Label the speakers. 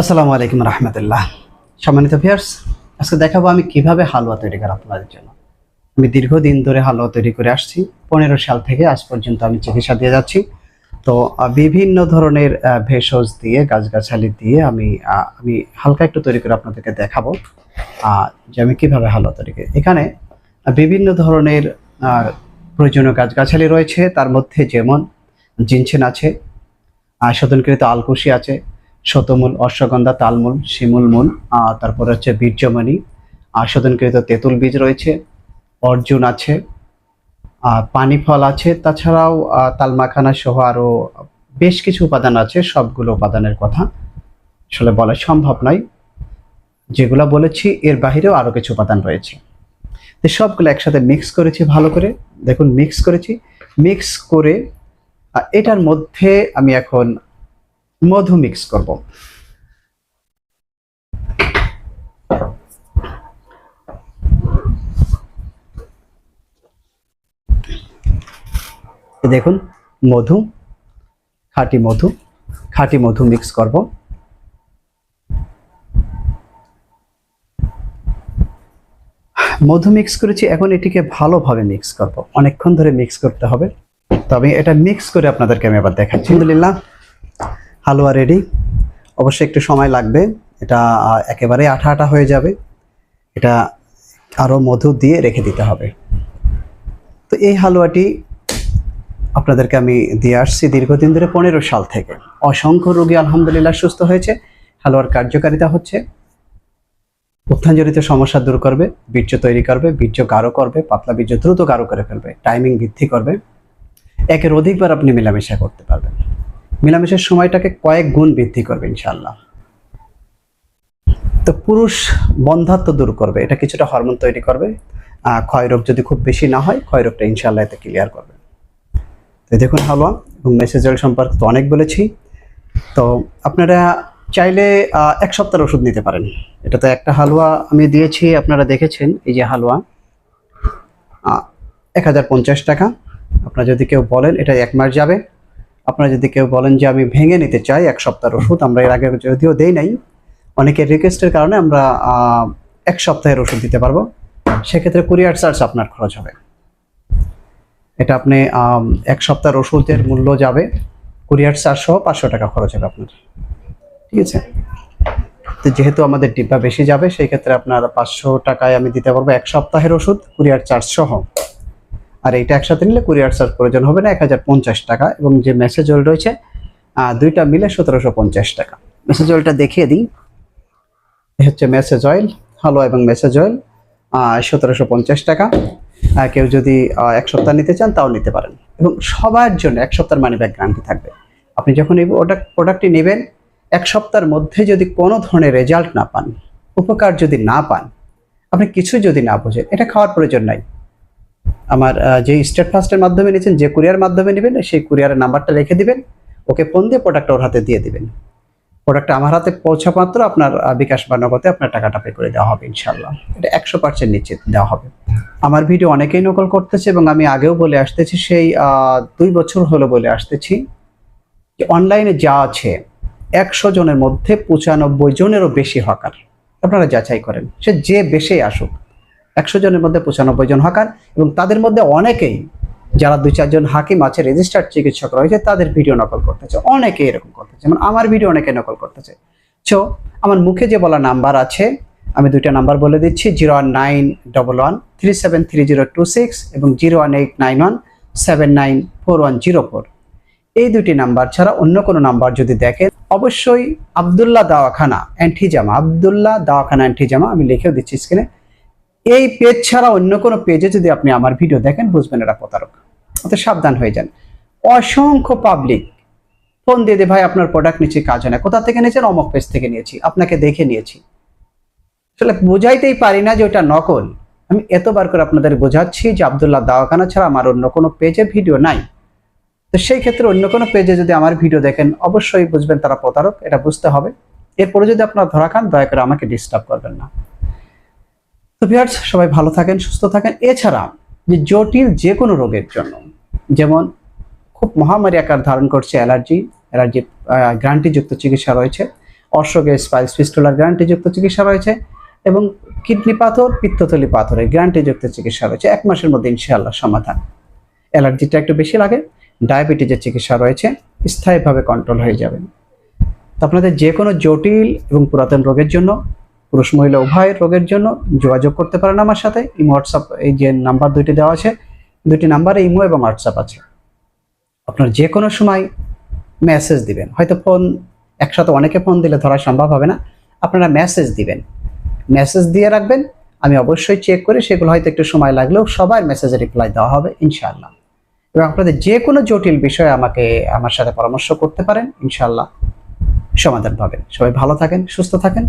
Speaker 1: আসসালামু আলাইকুম রহমতুল্লাহ। সম্মানিত ভিয়ার্স আজকে দেখাবো আমি কীভাবে হালুয়া তৈরি করা আপনাদের জন্য। আমি দীর্ঘদিন ধরে হালুয়া তৈরি করে আসছি, পনেরো সাল থেকে আজ পর্যন্ত আমি চিকিৎসা দিয়ে যাচ্ছি। তো বিভিন্ন ধরনের ভেষজ দিয়ে, গাছগাছালি দিয়ে আমি আমি হালকা একটু তৈরি করে আপনাদেরকে দেখাবো যে আমি কীভাবে হালুয়া তৈরি করি। এখানে বিভিন্ন ধরনের প্রয়োজনীয় গাছগাছালি রয়েছে। তার মধ্যে যেমন জিনছেন আছে শোধনকৃত আলকুশি আছে শতমূল, অশ্বগন্ধা, তালমূল, শিমুল মূল তারপর হচ্ছে বীর্যমণি শোধনকৃত তেঁতুল বীজ রয়েছে, অর্জুন আছে আর পানি ফল আছে, তাছাড়াও তালমাখানা সহ আরও বেশ কিছু উপাদান আছে, সবগুলো উপাদানের কথা আসলে বলা সম্ভব নয়। যেগুলো বলেছি, এর বাহিরেও আরও কিছু উপাদান রয়েছে। তো সবগুলো একসাথে মিক্স করেছি ভালো করে। দেখুন মিক্স করেছি। মিক্স করে এটার মধ্যে আমি এখন মধু মিক্স করব। দেখুন, মধু, খাঁটি মধু খাঁটি মধু মিক্স করব। মধু মিক্স করেছি, এখন এটিকে ভালোভাবে মিক্স করব। অনেকক্ষণ ধরে মিক্স করতে হবে। তবে এটা মিক্স করে আপনাদেরকে আমি আবার দেখাচ্ছি। আলহামদুলিল্লাহ। হালুয়া রেডি অবশ্যই একটু সময় লাগবে। এটা একেবারে আঠা আঠা হয়ে যাবে। এটা আরও মধু দিয়ে রেখে দিতে হবে। তো এই হালুয়াটি আপনাদেরকে আমি দিয়ে আসছি দীর্ঘদিন ধরে, পনেরো সাল থেকে। অসংখ্য রোগী আলহামদুলিল্লাহ সুস্থ হয়েছে। হালুয়ার কার্যকারিতা হচ্ছে, উত্থানজনিত সমস্যা দূর করবে, বীর্য তৈরি করবে, বীর্য গাঢ় করবে, পাতলা বীর্য দ্রুত গাঢ় করে ফেলবে টাইমিং বৃদ্ধি করবে। একের অধিকবার আপনি মেলামেশা করতে পারবেন। মেলামেশার সময়টাকে কয়েক গুণ বৃদ্ধি করবে ইনশাল্লাহ তো পুরুষ বন্ধাত্ব দূর করবে এটা কিছুটা হরমোন তৈরি করবে। আহ, ক্ষয়রোগ যদি খুব বেশি না হয় ক্ষয়রোগটা ইনশাল্লাহ এতে ক্লিয়ার করবে। তো দেখুন হালুয়া এবং মেসেজ অয়েল সম্পর্কে তো অনেক বলেছি। তো আপনারা চাইলে এক সপ্তাহের ওষুধ নিতে পারেন। এটা তো একটা হালুয়া আমি দিয়েছি আপনারা দেখেছেন এই যে হালুয়া। এক হাজার পঞ্চাশ টাকা। আপনারা যদি কেউ বলেন এটা এক মাস যাবে। আপনারা যদি কেউ বলেন যে আমি ভেঙে নিতে চাই এক সপ্তাহের ওষুধ, আমরা এর আগে যদিও দেই নাই, অনেকের রিকোয়েস্টের কারণে আমরা এক সপ্তাহের ওষুধ দিতে পারব। সেক্ষেত্রে কুরিয়ার চার্জ আপনার খরচ হবে। এটা আপনি এক সপ্তাহের ওষুধের মূল্য যাবে কুরিয়ার চার্জ সহ পাঁচশো টাকা খরচ হবে আপনার। ঠিক আছে? তো যেহেতু আমাদের ডিব্বা বেশি যাবে, সেই ক্ষেত্রে আপনার পাঁচশো টাকায় আমি দিতে পারব এক সপ্তাহের ওষুধ কুরিয়ার চার্জ সহ। আর এইটা একসাথে নিলে কুরিয়ার চার্জ প্রয়োজন হবে না, এক হাজার পঞ্চাশ টাকা এবং যে মেসেজ অয়েল রয়েছে দুইটা মিলে সতেরোশো পঞ্চাশ টাকা। মেসেজ অয়েলটা দেখিয়ে দিই। হচ্ছে মেসেজ অয়েল হালুয়া এবং মেসেজ অয়েল সতেরোশো পঞ্চাশ টাকা। কেউ যদি এক সপ্তাহ নিতে চান তাও নিতে পারেন। এবং সবার জন্য এক সপ্তাহের মানি ব্যাগ গ্যারান্টি থাকবে। আপনি যখন এই প্রোডাক্ট প্রোডাক্টটি নেবেন, এক সপ্তাহের মধ্যে যদি কোনো ধরনের রেজাল্ট না পান, উপকার যদি না পান, আপনি কিছু যদি না বোঝেন, এটা খাওয়ার প্রয়োজন নাই। আমার যে স্টেট ফাস্টের মাধ্যমে নিয়েছেন, যে কুরিয়ার মাধ্যমে নেবেন, সেই কুরিয়ারের নাম্বারটা রেখে দিবেন। ওকে ফোন দিয়ে প্রোডাক্টটা ওর হাতে দিয়ে দিবেন। প্রোডাক্টটা আমার হাতে পৌঁছা মাত্র আপনার বিকাশ বা নগদে আপনার টাকাটা পে করে দেওয়া হবে ইনশাল্লাহ এটা একশো পার্সেন্ট নিশ্চিত দেওয়া হবে। আমার ভিডিও অনেকেই নকল করতেছে এবং আমি আগেও বলে আসতেছি, সেই দুই বছর হলো বলে আসতেছি যে অনলাইনে যা আছে, একশো জনের মধ্যে পঁচানব্বই জনেরও বেশি হকার আপনারা যাচাই করেন। সে যে বেশি আসুক একশো জনের মধ্যে পঁচানব্বই জন হকার এবং তাদের মধ্যে অনেকেই যারা দুই চারজন হাকিম আছে রেজিস্টার্ড চিকিৎসক রয়েছে, তাদের ভিডিও নকল করতেছে। অনেকে এরকম করতেছে। যেমন আমার ভিডিও অনেকে নকল করতেছে। সো আমার মুখে যে বলা নাম্বার আছে, আমি দুইটা নাম্বার বলে দিচ্ছি zero one nine double one three seven three zero two six এবং zero one eight nine one seven nine four one zero four এই দুটি নাম্বার ছাড়া অন্য কোনো নাম্বার যদি দেখেন, অবশ্যই আবদুল্লাহ দাওয়াখানা অ্যান্টিজামা আবদুল্লাহ দাওয়াখানা অ্যান্টিজামা আমি লিখেও দিচ্ছি স্ক্রিনে এই পেজ ছাড়া অন্য কোনো পেজে যদি আপনি আমার ভিডিও দেখেন, বুঝবেন এটা প্রতারক। অত সাবধান হয়ে যান। অসংখ্য পাবলিক ফোন দিয়ে দে ভাই, আপনার প্রোডাক্ট নিচ্ছি, কাজ হয় না। কোথা থেকে নিয়েছেন? অমক পেজ থেকে নিয়েছি। আপনাকে দেখে নিয়েছি। আসলে বোঝাইতেই পারি না যে ওটা নকল। আমি এতবার করে আপনাদের বোঝাচ্ছি যে আবদুল্লাহ দাওয়াখানা ছাড়া আমার অন্য কোনো পেজে ভিডিও নাই। তো সেই ক্ষেত্রে অন্য কোনো পেজে যদি আমার ভিডিও দেখেন, অবশ্যই বুঝবেন তারা প্রতারক, এটা বুঝতে হবে। এরপরে যদি আপনারা ধরা খান, দয়া করে আমাকে ডিস্টার্ব করবেন না। তো ভিউয়ার্স সবাই ভালো থাকেন, সুস্থ থাকেন। এছাড়া যে জটিল যে কোনো রোগের জন্য, যেমন খুব মহামারী আকার ধারণ করছে অ্যালার্জি অ্যালার্জি গ্রান্টিযুক্ত চিকিৎসা রয়েছে অশ্বগে স্পাইস ফিস্টুলার গ্যারান্টিযুক্ত চিকিৎসা রয়েছে, এবং কিডনি পাথর, পিত্তথলি পাথরের গ্যারান্টিযুক্ত চিকিৎসা রয়েছে। এক মাসের মধ্যে ইনশাআল্লাহ সমাধান। অ্যালার্জিটা একটু বেশি লাগে, ডায়াবেটিসের চিকিৎসা রয়েছে, স্থায়ীভাবে কন্ট্রোল হয়ে যাবে আপনাদের যে কোনো জটিল এবং পুরাতন রোগের জন্য পুরুষ মহিলা উভয়ের রোগের জন্য যোগাযোগ করতে পারেন আমার সাথে। ইমো হোয়াটসঅ্যাপ, এই যে নাম্বার দুইটি দেওয়া আছে, দুইটি নাম্বারে ইমো এবং হোয়াটসঅ্যাপ আছে। আপনার যে কোনো সময় মেসেজ দিবেন। হয়তো ফোন একসাথে অনেকে ফোন দিলে ধরা সম্ভব হবে না। আপনারা মেসেজ দিবেন। মেসেজ দিয়ে রাখবেন। আমি অবশ্যই চেক করে সেগুলো হয়তো একটু সময় লাগলেও সবার মেসেজে রিপ্লাই দেওয়া হবে, ইনশাআল্লাহ। এবং আপনাদের যে কোনো জটিল বিষয়ে আমাকে, আমার সাথে পরামর্শ করতে পারেন, ইনশাআল্লাহ সমাধান পাবেন। সবাই ভালো থাকেন, সুস্থ থাকেন।